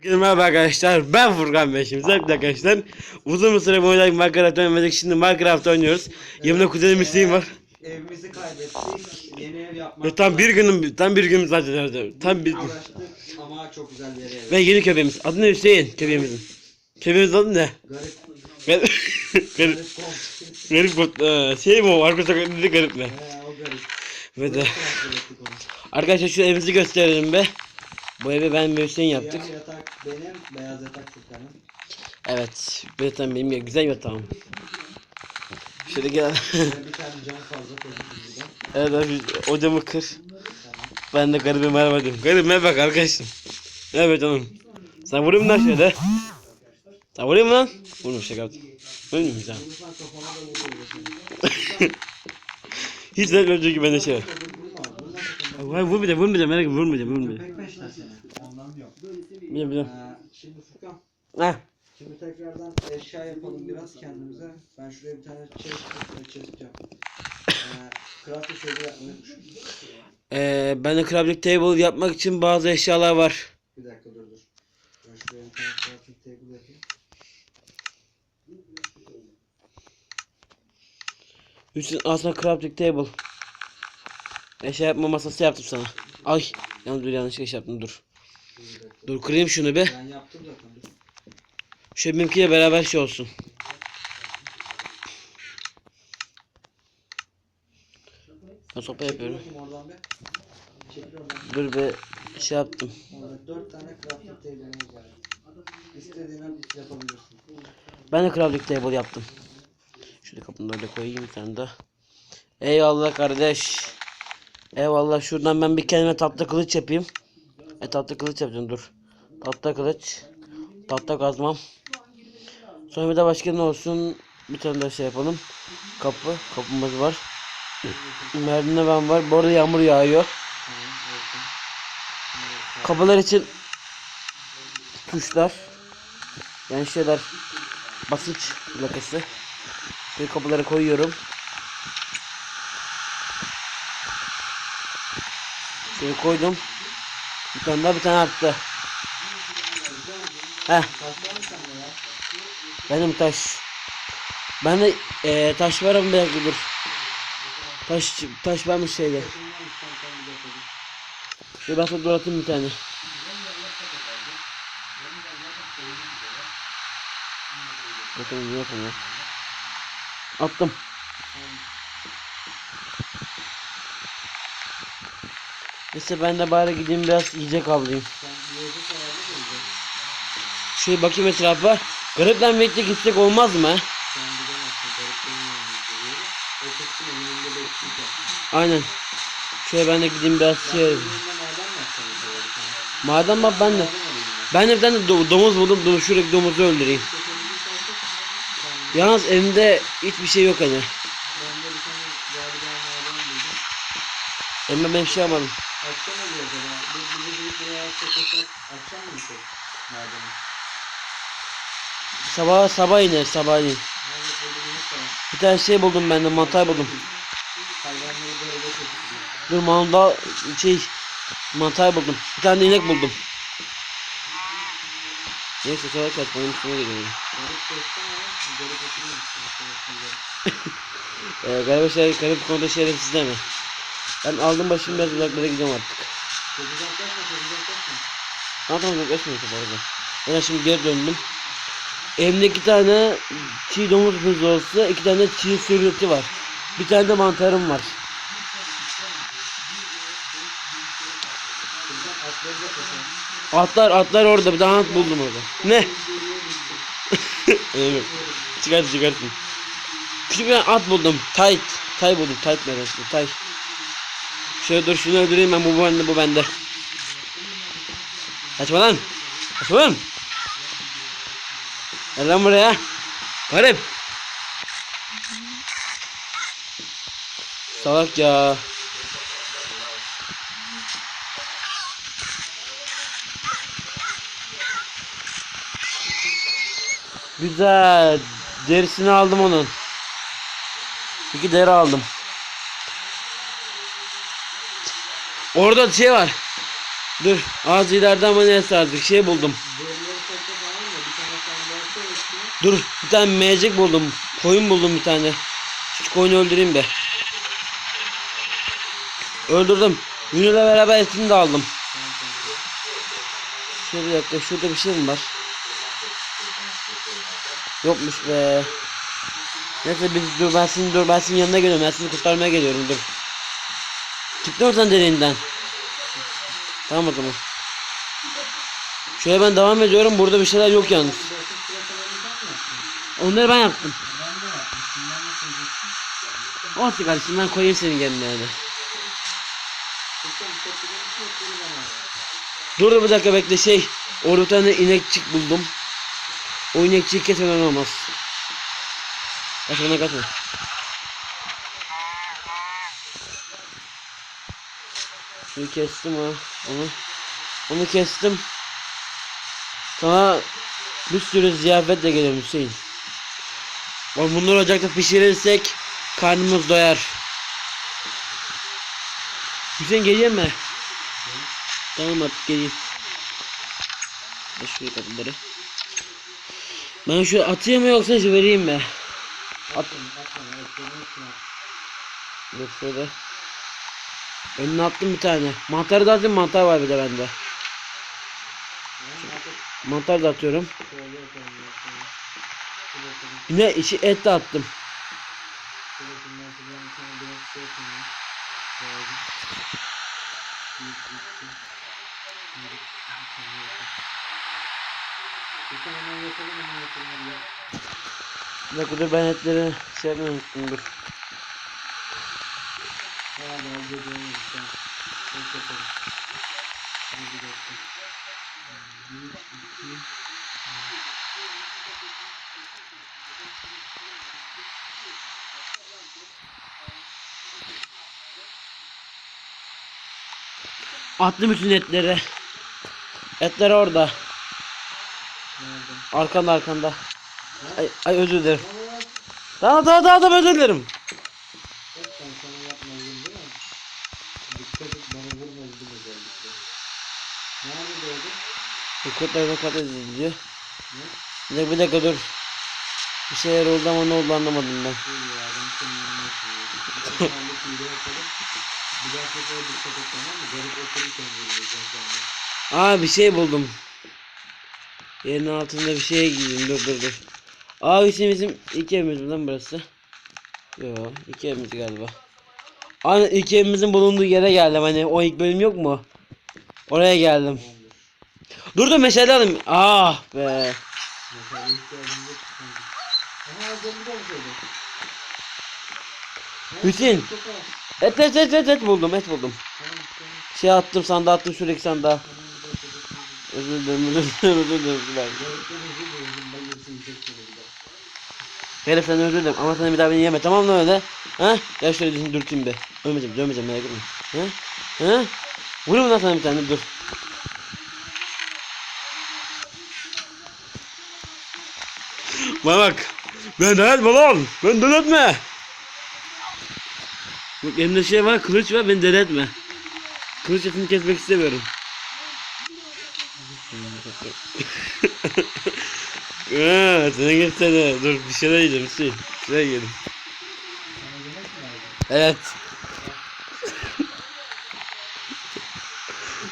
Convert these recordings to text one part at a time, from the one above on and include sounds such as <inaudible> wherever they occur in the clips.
Herkese Merhaba arkadaşlar ben Furkan Bey şimdi sevgili arkadaşlar Uzun bir süre boyunca Minecraft oynadık şimdi Minecraft oynuyoruz Yanımda kuzenim Hüseyin var Evimizi kaybettik. Yeni ev yapmak tam bir günüm tam bir günüm zaten tam bir ama çok güzel bir ev. Ve yeni köpeğimiz adı ne Hüseyin köpeğimizin Köpeğimizin adı ne? Garip. <laughs> Garip Garip Garip. Garip bot e, şey mi o arka sokakta dedi garip mi? He o garip. Ve de. Arkadaşlar şu evimizi gösterelim be Bu evi ben Hüseyin yaptık Siyah yatak benim, beyaz yatak Furkan'ın. Evet zaten benim ya güzel yatağım Şöyle gel bir <laughs> tane cam fazla koyduk burada. Evet abi o camı kır. Ben de garibe merhaba diyorum. Garip merhaba bak arkadaşım. Evet canım. Sen vurayım mı lan şöyle? Sen vurayım mı lan? Vurma şaka yaptım. Vurayım mı sen? <laughs> Lütfen kafama da vuruyor. Hiç de önce gibi şey. Vurma, vurma sakın. Hayır vur bir de vur bir de merak etme vur bir de vur bir de. Köpek peşler seni. Ondan yok. Bir bir. Ee, şimdi Furkan. Heh. Şimdi tekrardan eşya yapalım biraz kendimize. Ben şuraya bir tane chest craft'ı şöyle yapmayı düşünüyorum. Ee, ben de crafting table yapmak için bazı eşyalar var. Bir dakika dur dur. Ben şuraya bir tane crafting table yapayım. Hüsnü aslında crafting table. Eşya yapma masası yaptım sana. Ay. Yalnız dur yanlış eşya yaptım dur. Dur kırayım şunu be. Ben yaptım zaten. Dur. Şöyle benimkiyle beraber şey olsun. Ben sopa yapıyorum. Dur be şey yaptım. Orada dört tane crafting table'ımız var. İstediğini yapabilirsin. Ben de crafting table yaptım. Şöyle kapını da öyle koyayım bir tane daha. Eyvallah kardeş. Eyvallah şuradan ben bir kendime tatlı kılıç yapayım. E tatlı kılıç yapacağım dur. Tatlı kılıç. Tatlı kazmam. Sonra bir de başka ne olsun? Bir tane daha şey yapalım. Kapı. Kapımız var. Merdiven var. Bu arada yağmur yağıyor. Kapılar için tuşlar yani şeyler basınç plakası ve kapıları koyuyorum. Şöyle koydum. Bir tane daha bir tane arttı. Heh benim taş. Ben de eee, taş var ama bir dakika dur. Taş taş varmış şeyde. Bir sana dur atayım bir tane. Bakalım ne yapalım ya. Attım. Neyse ben de bari gideyim biraz yiyecek avlayayım. Şöyle bakayım etrafa. Garipten birlikte gitsek olmaz mı? Aynen. Şöyle ben de gideyim biraz şey. Madem bak ben de. Ben. Ben de do- domuz buldum. Dur şuradaki domuzu öldüreyim. Yalnız elimde hiçbir şey yok hani. Elimde ben şey yapmadım. Deyip buraya çekesek akşam mı gitsek? Madeni. Sabah sabah iner güneş var. Bir tane şey buldum ben de mantar buldum. Dur manda şey mantar buldum. Bir tane de inek buldum. Neyse sonra garip oturuyor musun? Ee, galiba şey garip konuda şerefsiz deme. Ben aldım başımı biraz uzaklara gidiyorum artık. Çok uzaklaşma çok uzaklaşma. Tamam uzaklaşmıyor bu arada. Ben şimdi geri döndüm. Elimde iki tane çiğ domuz buzolası, iki tane çiğ sürüntü var. Bir tane de mantarım var. Atlar atlar orada bir tane at buldum orada. Ne? <laughs> evet. Çıkartın çıkartın. Küçük bir at buldum. Tight. Tay buldum. Tight ne demek? Tay. Şöyle dur şunu öldüreyim ben bu bende bu bende. Kaçma lan. Kaçma lan. Gel lan buraya. Garip. Salak ya. Güzel. Derisini aldım onun. İki deri aldım. Orada şey var. Dur. Az ileride ama neyse artık şey buldum. Dur bir tane meyecek buldum. Koyun buldum bir tane. Şu koyunu öldüreyim be. Öldürdüm. Yunus'la beraber etini de aldım. Şöyle bir dakika şurada bir şey mi var? Yokmuş be. Neyse biz dur ben senin dur ben senin yanına geliyorum. Ben seni kurtarmaya geliyorum dur. Çıktın mı sen deliğinden? Tamam o zaman. Şöyle ben devam ediyorum. Burada bir şeyler yok yalnız. Onları ben yaptım. Olsun kardeşim ben koyayım senin gemine yani. Dur bir dakika bekle şey. Orada bir tane inekçik buldum. O inekçiyi kesmeden olmaz. Kaçma lan, kaçma. Şunu kestim ha. Onu. Onu kestim. Sana bir sürü ziyafetle gelirim Hüseyin. Oğlum bunları ocakta pişirirsek karnımız doyar. Hüseyin geleyim mi? Tamam artık geleyim. Ben şuraya kapıları. Ben şu atayım mı yoksa şu vereyim mi? At. Dur şöyle. Önüne attım bir tane. Mantarı da atayım mantar var bir de bende. Mantar da atıyorum. Yine içi et de attım. Bir şey dakika ben etleri şey yapmayı unuttum dur Tamam. Beş yapalım. Hadi bir dakika. Bir, iki, Attım bütün etleri. Etler orada. Arkanda arkanda. Ay, ay özür dilerim. Tamam tamam tamam tamam, özür dilerim. Mi? Dikkat kat ediliyor. Ne? Bir dakika, bir dakika dur. Bir şeyler oldu ama ne oldu anlamadım ben. <laughs> Dur ya ben senin yanına oturuyorum. Bir tane hile yapalım. Bir. Aa bir şey buldum. Yerin altında bir şeye gideyim dur dur dur. Aa Hüseyin bizim iki evimiz mi lan burası? Yo iki evimiz galiba. Aynen iki evimizin bulunduğu yere geldim hani o ilk bölüm yok mu? Oraya geldim. Dur dur meşale alayım. Ah be az önce de olsaydı. Ha, Hüseyin. Et et et et et buldum et buldum. Şey attım sandığa attım şuradaki sandığa. Özür dilerim özür dilerim özür dilerim. Herif sen özür dilerim ama sen bir daha beni yeme tamam mı öyle? Ha? Gel şöyle dizini dürteyim be. Ölmeyeceğim dövmeyeceğim merak etme. Ha? Ha? Vurayım lan sana bir tane dur. Bana bak. Ben delirtme lan. Ben delirtme. Bak elimde şey var kılıç var beni delirtme. Kılıç etini kesmek istemiyorum. <laughs> Aa, sana gelsene. Dur bir şeyler yiyeceğim Hüseyin. Bir şeyler yiyelim. Evet. <laughs>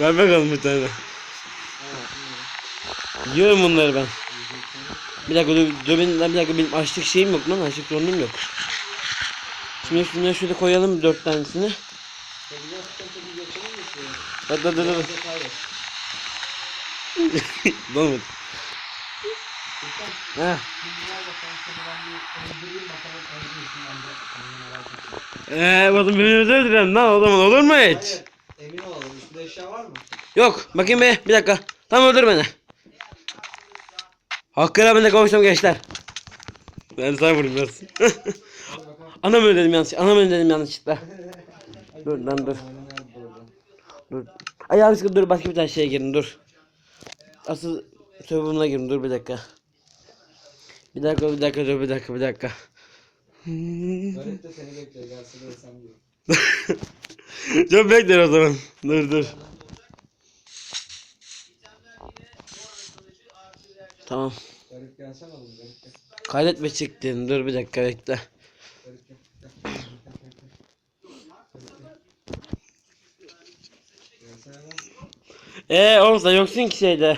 Ver bakalım bir tane. Yiyorum bunları ben. Bir dakika dur, dur bir dakika benim açlık şeyim yok lan açlık sorunum yok. Şimdi şunları şöyle koyalım dört tanesini. Hadi hadi hadi. Sultan, Ha. Eee bakın beni dilerim lan o zaman olur mu hiç? Hayır, emin olalım. Üstünde eşya var mı? Yok bakayım be bir dakika. Tam öldür beni. Hakkı'yla ben de kavuştum gençler. Ben sana vurayım biraz. <laughs> Anam öyle dedim yanlış. Anam öyle dedim yanlışlıkla. dur lan dur. Dur. Ay yanlışlıkla dur başka bir tane şeye girin dur. Asıl sövümüne girin dur bir dakika. Bir dakika bir dakika dur bir dakika bir dakika. <laughs> Garip de seni bekliyor. Gelsin de diyor. Çok bekler o zaman. Dur dur. Tamam. Garip gelsene oğlum garip gel. Kaydetme çıktın. Dur bir dakika bekle. Eee sen yoksun ki şeyde.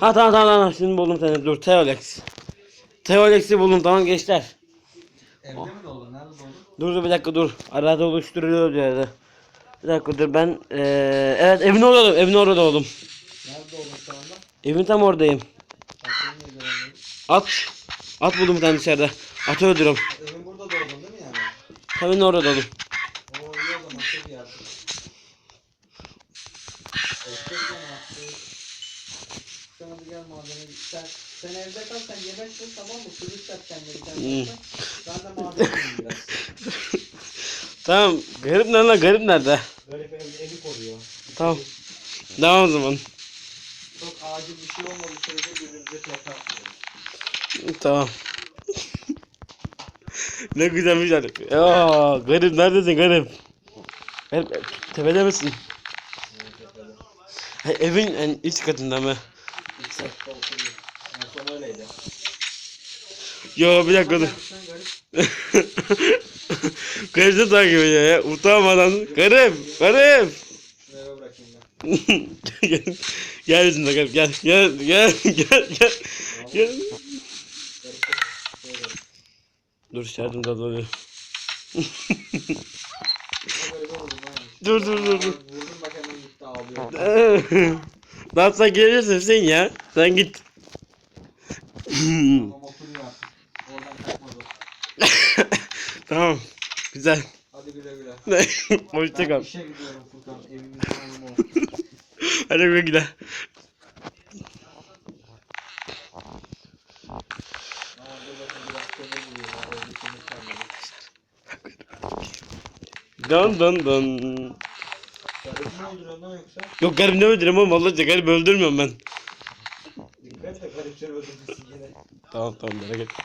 Ha tamam tamam tamam şimdi buldum seni. Dur Teolex. Teolex'i buldum tamam gençler. evde mi doğdun? Nerede doğdun? Dur dur bir dakika dur. Arada oluşturuyor diyordu. Bir dakika dur ben eee evet evin orada oldum. Evin orada oldum. Nerede doğdun şu anda? Evin tam oradayım. At. At buldum bir tane dışarıda. Atı öldürüyorum. Evin burada doğdun değil mi yani? Evin orada oldum. Oo iyi o zaman çok iyi artık. Sen hadi gel madene git. Sen, sen evde kal sen yemek bul tamam mı? Kılıç yap kendine bir. Hmm. yoksa. Ben de madene gideyim biraz. Tamam. Garip nerede? Garip nerede? Garip ev, evi koruyor. Tamam. Devam o zaman. Çok acil bir şey olmadığı sürece birbirimize tekrar. Tamam. <laughs> ne güzel bir şarkı. Ya garip neredesin garip? Garip tepede misin? Ha, evin en üst katında mı? Yo bir dakika dur. <laughs> De takip ediyor ya. Utanmadan. Bırakayım ben. <laughs> gel. Gel bizimle gel. Gel gel gel gel. Gel. Böyle. Dur şarjım da ha. <laughs> Dur dur dur dur. <laughs> Lan sen gelirsin sen ya. Sen git. Tamam. <laughs> <laughs> Güzel. Hadi güle güle. Hoşça kal. işe gidiyorum Furkan. Evimin hanımı o. Hadi güle güle. Aa, dur bakayım öldürüyorsun lan yoksa? Yok garip ne öldürüyorum oğlum Allah garip öldürmüyorum ben. Dikkat et garipleri öldürmüşsün yine. Tamam tamam merak etme.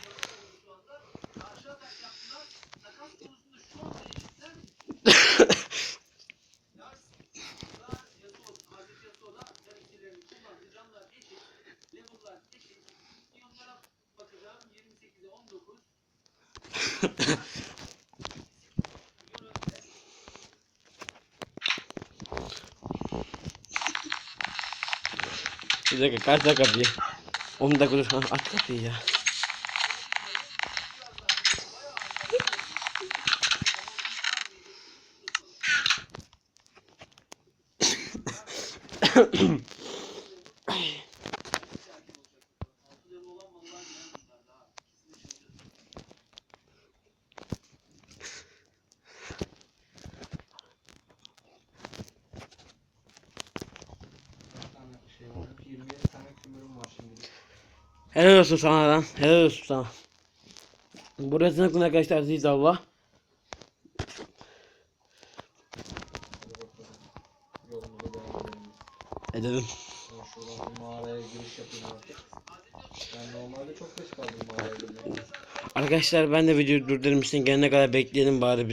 जगह कर जा कर दिए उम्दा कुछ अट कर दी यार। mm Helal olsun sana lan. Helal olsun sana. Burası kadar arkadaşlar aziz Allah. Edelim. Arkadaşlar ben de videoyu için gelene kadar bekleyelim bari biz.